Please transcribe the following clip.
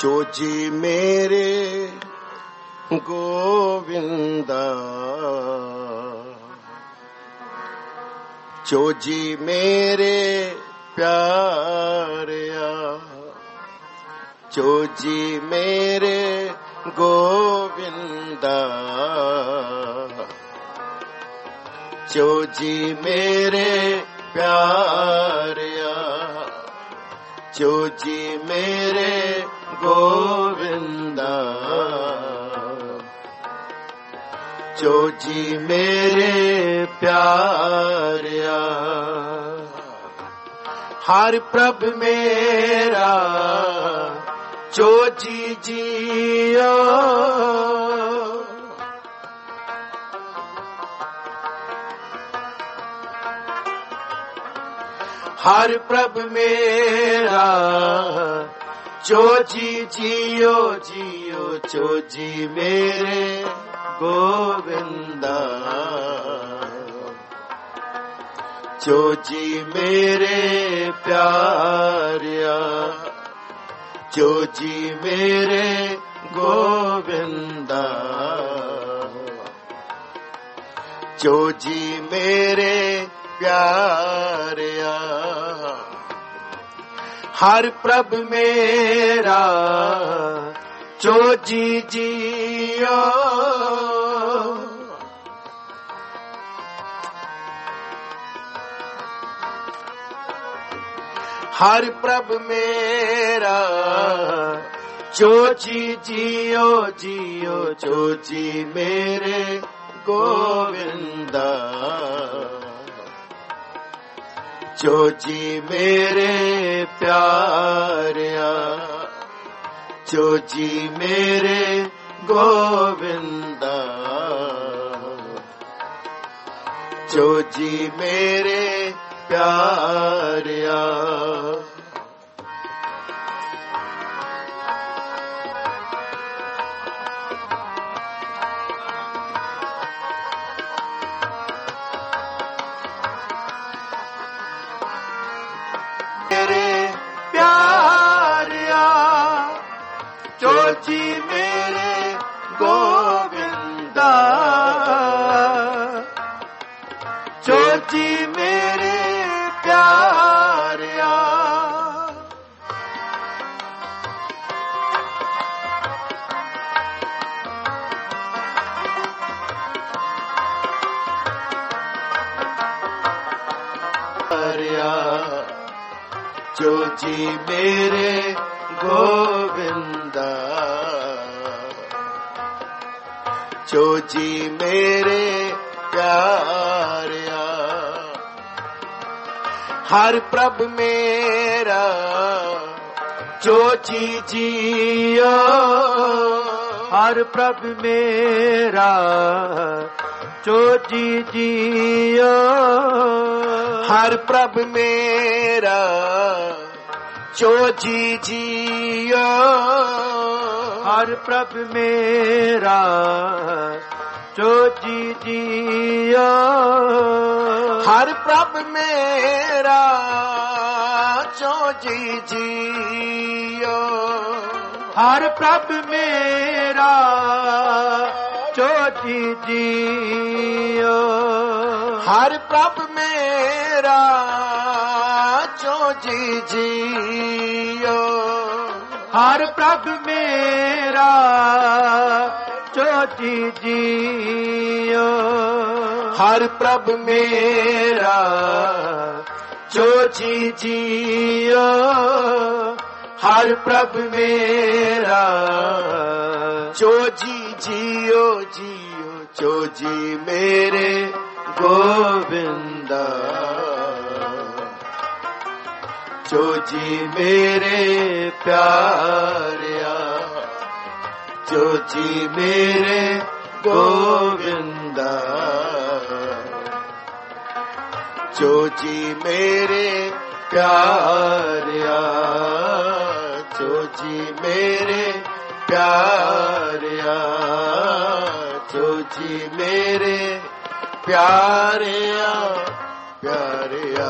ਜੋ ਜੀ ਮੇਰੇ ਗੋਵਿੰਦਾ। ਜੋ ਜੀ ਮੇਰੇ ਪਿਆਰਿਆ। ਜੋ ਜੀ ਮੇਰੇ ਗੋਵਿੰਦਾ। ਜੋ ਜੀ ਮੇਰੇ ਪਿਆਰਿਆ। ਜੋ ਜੀ ਮੇਰੇ ਗੋਵਿੰਦਾ। ਜੋ ਜੀ ਮੇਰੇ ਪਿਆਰਿਆ ਹਰ ਪ੍ਰਭ ਮੇਰਾ ਜੋ ਜੀ ਜੀਓ। ਹਰ ਪ੍ਰਭ ਮੇਰਾ ਚੋਜੀ ਜੀਓ ਜੀਓ ਚੋਜੀ ਮੇਰੇ ਗੋਵਿੰਦਾ। ਚੋਜੀ ਮੇਰੇ ਪਿਆਰਿਆ ਚੋਜੀ ਮੇਰੇ ਗੋਵਿੰਦਾ। ਚੋਜੀ ਮੇਰੇ ਪਿਆਰਿਆ। ਹਰ ਪ੍ਰਭ ਮੇਰਾ ਜੋ ਜੀ ਜੀਓ। ਹਰ ਪ੍ਰਭ ਮੇਰਾ ਜੋ ਜੀ ਜੀਓ ਜੀਓ ਜੋ ਜੀ ਮੇਰੇ ਗੋਵਿੰਦਾ। ਜੋ ਜੀ ਮੇਰੇ ਪਿਆਰਿਆ ਜੋ ਜੀ ਮੇਰੇ ਗੋਵਿੰਦਾ ਜੋ ਜੀ ਮੇਰੇ ਪਿਆਰਿਆ ਜੋ ਜੀ ਮੇਰੇ ਗੋਵਿੰਦਾ। ਜੋ ਜੀ ਮੇਰੇ ਪਿਆਰਿਆ। ਪਿਆਰਿਆ ਜੋ ਜੀ ਮੇਰੇ ਗੋਵਿੰਦਾ। ਜੋ ਜੀ ਮੇਰੇ ਪਿਆਰਿਆ। ਹਰ ਪ੍ਰਭ ਮੇਰਾ ਜੋ ਜੀ ਜੀਓ। ਹਰ ਪ੍ਰਭ ਮੇਰਾ ਜੋ ਜੀ ਜੀਓ। ਹਰ ਪ੍ਰਭ ਮੇਰਾ ਜੋ ਜੀ ਜੀਓ। ਹਰ ਪ੍ਰਭ ਮੇਰਾ ਜੋ ਜੀ ਜੀਓ। ਹਰ ਪ੍ਰਭ ਮੇਰਾ ਜੋ ਜੀ ਜੀਓ। ਹਰ ਪ੍ਰਭ ਮੇਰਾ ਜੋ ਜੀ ਜੀਓ। ਹਰ ਪ੍ਰਭ ਮੇਰਾ ਚੋ ਜੀ ਜੀਓ। ਹਰ ਪ੍ਰਭ ਮੇਰਾ ਚੋ ਜੀ ਜੀਓ। ਹਰ ਪ੍ਰਭ ਮੇਰਾ ਚੋ ਜੀ ਜੀਓ। दयाल प्रभ मेरा जो जी जियो जियो जो जी मेरे गोविंदा जो जी मेरे प्यारिया जो जी मेरे गोविंदा जो जी मेरे प्यारिया ਜੋ ਜੀ ਮੇਰੇ ਪਿਆਰਿਆ ਜੋ ਜੀ ਮੇਰੇ ਪਿਆਰਿਆ ਪਿਆਰਿਆ।